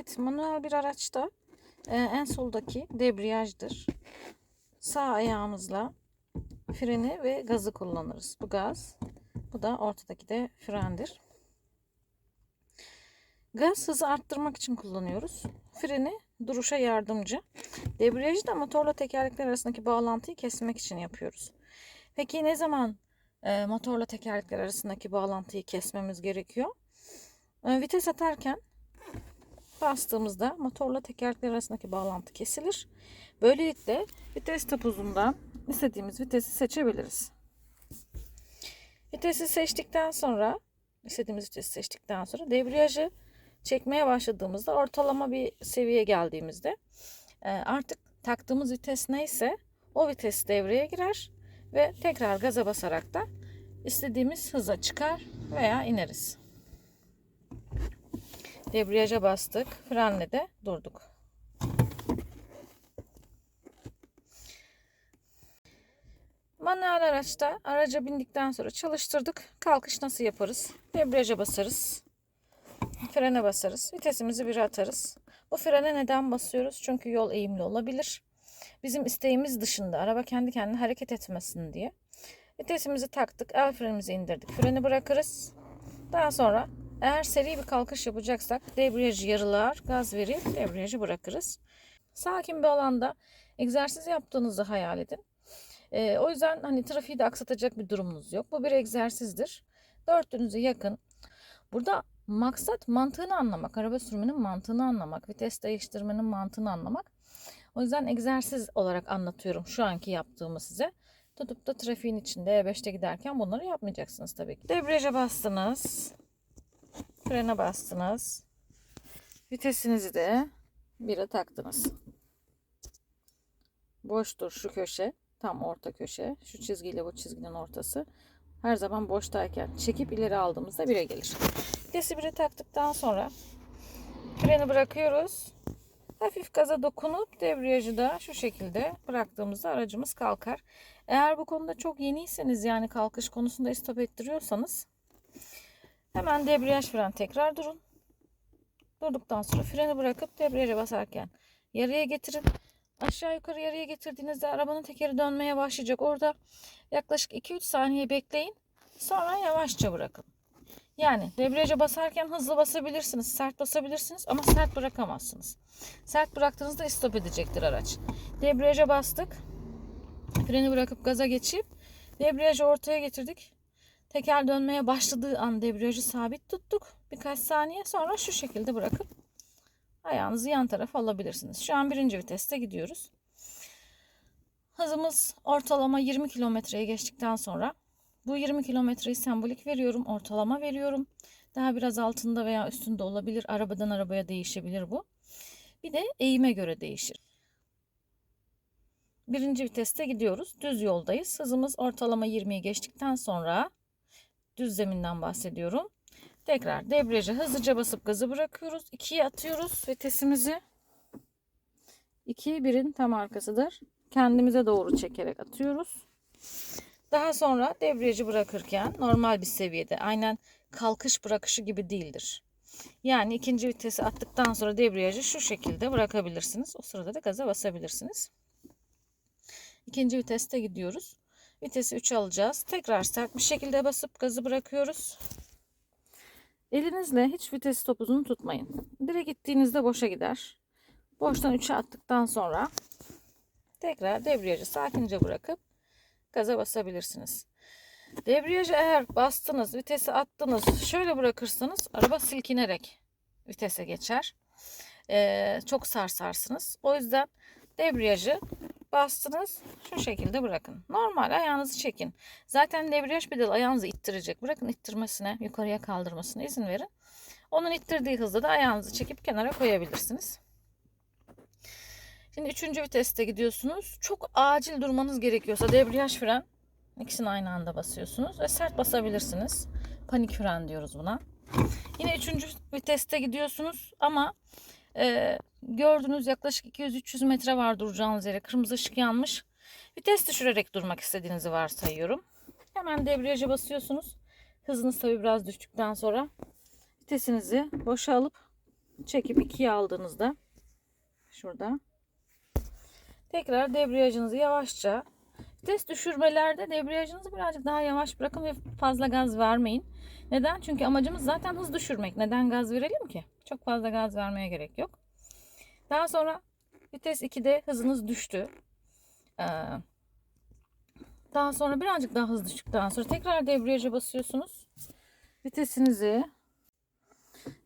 Evet, manuel bir araçta e, en soldaki debriyajdır. Sağ ayağımızla freni ve gazı kullanırız. Bu gaz, bu da ortadaki de frendir. Gaz hızı arttırmak için kullanıyoruz. Freni duruşa yardımcı. Debriyajı da motorla tekerlekler arasındaki bağlantıyı kesmek için yapıyoruz. Peki ne zaman e, motorla tekerlekler arasındaki bağlantıyı kesmemiz gerekiyor? E, vites atarken bastığımızda motorla tekerlekler arasındaki bağlantı kesilir. Böylelikle vites topuzundan istediğimiz vitesi seçebiliriz. Vitesi seçtikten sonra istediğimiz vitesi seçtikten sonra debriyajı çekmeye başladığımızda ortalama bir seviyeye geldiğimizde e, artık taktığımız vites neyse o vites devreye girer ve tekrar gaza basarak da istediğimiz hıza çıkar veya ineriz. Debriyaja bastık. Frenle de durduk. Manuel araçta araca bindikten sonra çalıştırdık. Kalkış nasıl yaparız? Debriyaja basarız. Frene basarız. Vitesimizi bir atarız. Bu frene neden basıyoruz? Çünkü yol eğimli olabilir. Bizim isteğimiz dışında araba kendi kendine hareket etmesin diye. Vitesimizi taktık. El frenimizi indirdik. Freni bırakırız. Daha sonra eğer seri bir kalkış yapacaksak debriyajı yarılar, gaz verip debriyajı bırakırız. Sakin bir alanda egzersiz yaptığınızı hayal edin. Ee, o yüzden hani trafiği de aksatacak bir durumunuz yok. Bu bir egzersizdir. Dörtlünüzü yakın. Burada maksat mantığını anlamak, araba sürmenin mantığını anlamak, vites değiştirmenin mantığını anlamak. O yüzden egzersiz olarak anlatıyorum şu anki yaptığımı size. Tutup da trafiğin içinde E5'te giderken bunları yapmayacaksınız tabii ki. Debriyaja bastınız. Frene bastınız. Vitesinizi de 1'e taktınız. Boştur şu köşe. Tam orta köşe. Şu çizgiyle bu çizginin ortası. Her zaman boştayken çekip ileri aldığımızda 1'e gelir. Vitesi 1'e taktıktan sonra freni bırakıyoruz. Hafif gaza dokunup debriyajı da şu şekilde bıraktığımızda aracımız kalkar. Eğer bu konuda çok yeniyseniz yani kalkış konusunda istop ettiriyorsanız hemen debriyaj fren tekrar durun. Durduktan sonra freni bırakıp debriyaja basarken yarıya getirin. Aşağı yukarı yarıya getirdiğinizde arabanın tekeri dönmeye başlayacak. Orada yaklaşık 2-3 saniye bekleyin. Sonra yavaşça bırakın. Yani debriyaja basarken hızlı basabilirsiniz, sert basabilirsiniz ama sert bırakamazsınız. Sert bıraktığınızda istop edecektir araç. Debriyaja bastık. Freni bırakıp gaza geçip debriyajı ortaya getirdik. Teker dönmeye başladığı an debriyajı sabit tuttuk. Birkaç saniye sonra şu şekilde bırakıp ayağınızı yan tarafa alabilirsiniz. Şu an birinci viteste gidiyoruz. Hızımız ortalama 20 kilometreye geçtikten sonra bu 20 kilometreyi sembolik veriyorum, ortalama veriyorum. Daha biraz altında veya üstünde olabilir. Arabadan arabaya değişebilir bu. Bir de eğime göre değişir. Birinci viteste gidiyoruz. Düz yoldayız. Hızımız ortalama 20'yi geçtikten sonra düz zeminden bahsediyorum. Tekrar debriyaja hızlıca basıp gazı bırakıyoruz. 2'ye atıyoruz vitesimizi. 2 1'in tam arkasıdır. Kendimize doğru çekerek atıyoruz. Daha sonra debriyajı bırakırken normal bir seviyede aynen kalkış bırakışı gibi değildir. Yani ikinci vitesi attıktan sonra debriyajı şu şekilde bırakabilirsiniz. O sırada da gaza basabilirsiniz. İkinci viteste gidiyoruz. Vitesi 3 alacağız. Tekrar sert bir şekilde basıp gazı bırakıyoruz. Elinizle hiç vites topuzunu tutmayın. Direkt gittiğinizde boşa gider. Boştan 3'e attıktan sonra tekrar debriyajı sakince bırakıp gaza basabilirsiniz. Debriyajı eğer bastınız, vitesi attınız, şöyle bırakırsanız araba silkinerek vitese geçer. Ee, çok sarsarsınız. O yüzden debriyajı bastınız, şu şekilde bırakın. Normal ayağınızı çekin. Zaten debriyaj pedalı ayağınızı ittirecek. Bırakın ittirmesine, yukarıya kaldırmasına izin verin. Onun ittirdiği hızda da ayağınızı çekip kenara koyabilirsiniz. Şimdi üçüncü viteste gidiyorsunuz. Çok acil durmanız gerekiyorsa debriyaj fren ikisini aynı anda basıyorsunuz ve sert basabilirsiniz. Panik fren diyoruz buna. Yine üçüncü viteste gidiyorsunuz ama e, gördüğünüz yaklaşık 200-300 metre var duracağınız yere. Kırmızı ışık yanmış. Vites düşürerek durmak istediğinizi varsayıyorum. Hemen debriyaja basıyorsunuz. Hızınız tabi biraz düştükten sonra vitesinizi boşa alıp çekip ikiye aldığınızda şurada tekrar debriyajınızı yavaşça vites düşürmelerde debriyajınızı birazcık daha yavaş bırakın ve fazla gaz vermeyin. Neden? Çünkü amacımız zaten hız düşürmek. Neden gaz verelim ki? Çok fazla gaz vermeye gerek yok. Daha sonra vites 2'de hızınız düştü. Ee, daha sonra birazcık daha hız düştükten sonra tekrar debriyaja basıyorsunuz. Vitesinizi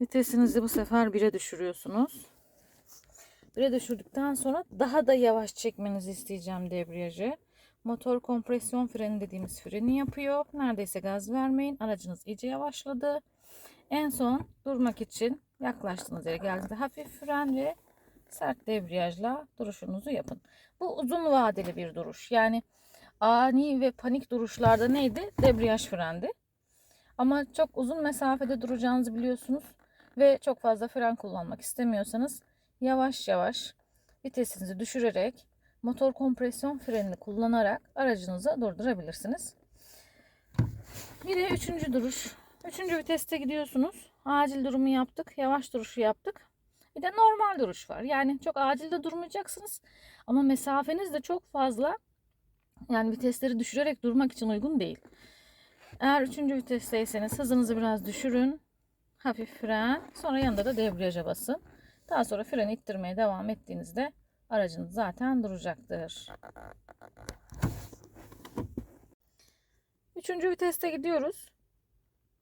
vitesinizi bu sefer 1'e düşürüyorsunuz. 1'e düşürdükten sonra daha da yavaş çekmenizi isteyeceğim debriyajı. Motor kompresyon freni dediğimiz freni yapıyor. Neredeyse gaz vermeyin. Aracınız iyice yavaşladı. En son durmak için yaklaştığınız yere geldiğinde hafif fren ve sert debriyajla duruşunuzu yapın. Bu uzun vadeli bir duruş. Yani ani ve panik duruşlarda neydi? Debriyaj frendi. Ama çok uzun mesafede duracağınızı biliyorsunuz ve çok fazla fren kullanmak istemiyorsanız yavaş yavaş vitesinizi düşürerek motor kompresyon frenini kullanarak aracınızı durdurabilirsiniz. Bir de üçüncü duruş. Üçüncü viteste gidiyorsunuz. Acil durumu yaptık. Yavaş duruşu yaptık. Bir de normal duruş var. Yani çok acilde durmayacaksınız. Ama mesafeniz de çok fazla. Yani vitesleri düşürerek durmak için uygun değil. Eğer üçüncü vitesteyseniz hızınızı biraz düşürün. Hafif fren. Sonra yanında da debriyaja basın. Daha sonra freni ittirmeye devam ettiğinizde aracınız zaten duracaktır. Üçüncü viteste gidiyoruz.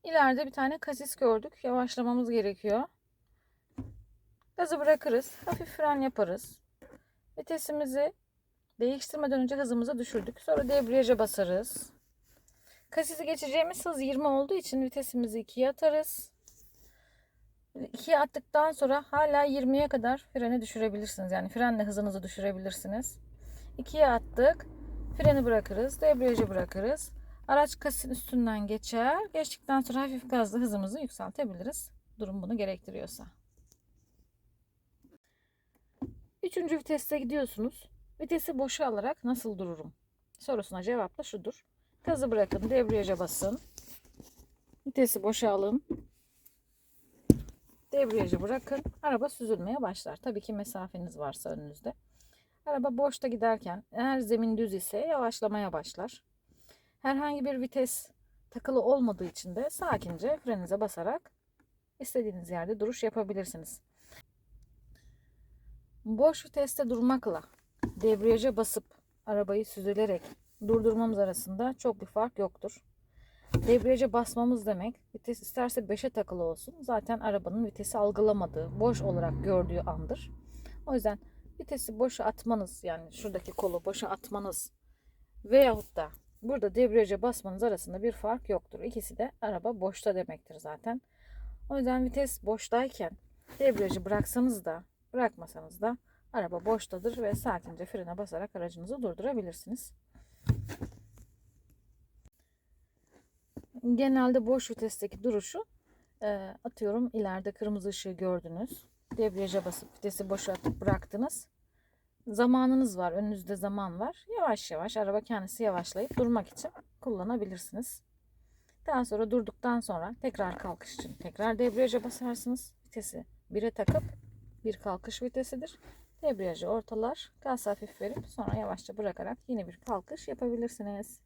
İleride bir tane kasis gördük. Yavaşlamamız gerekiyor. Gazı bırakırız. Hafif fren yaparız. Vitesimizi değiştirmeden önce hızımızı düşürdük. Sonra debriyaja basarız. Kasisi geçeceğimiz hız 20 olduğu için vitesimizi 2'ye atarız. 2'ye attıktan sonra hala 20'ye kadar freni düşürebilirsiniz. Yani frenle hızınızı düşürebilirsiniz. 2'ye attık. Freni bırakırız. Debriyajı bırakırız. Araç kasisin üstünden geçer. Geçtikten sonra hafif gazla hızımızı yükseltebiliriz. Durum bunu gerektiriyorsa. Üçüncü viteste gidiyorsunuz. Vitesi boşa alarak nasıl dururum? Sorusuna cevap da şudur. Gazı bırakın, debriyaja basın. Vitesi boşa alın. Debriyajı bırakın. Araba süzülmeye başlar. Tabii ki mesafeniz varsa önünüzde. Araba boşta giderken eğer zemin düz ise yavaşlamaya başlar. Herhangi bir vites takılı olmadığı için de sakince frenize basarak istediğiniz yerde duruş yapabilirsiniz. Boş viteste durmakla debriyaja basıp arabayı süzülerek durdurmamız arasında çok bir fark yoktur. Debriyaja basmamız demek vites isterse 5'e takılı olsun. Zaten arabanın vitesi algılamadığı, boş olarak gördüğü andır. O yüzden vitesi boşa atmanız yani şuradaki kolu boşa atmanız veyahut da burada debriyaja basmanız arasında bir fark yoktur. İkisi de araba boşta demektir zaten. O yüzden vites boştayken debriyajı bıraksanız da bırakmasanız da araba boştadır ve sakince frene basarak aracınızı durdurabilirsiniz. Genelde boş vitesteki duruşu e, atıyorum ileride kırmızı ışığı gördünüz. Debriyaja basıp vitesi boşa atıp bıraktınız. Zamanınız var. Önünüzde zaman var. Yavaş yavaş araba kendisi yavaşlayıp durmak için kullanabilirsiniz. Daha sonra durduktan sonra tekrar kalkış için tekrar debriyaja basarsınız. Vitesi 1'e takıp bir kalkış vitesidir. Debriyajı ortalar, gaz hafif verip sonra yavaşça bırakarak yine bir kalkış yapabilirsiniz.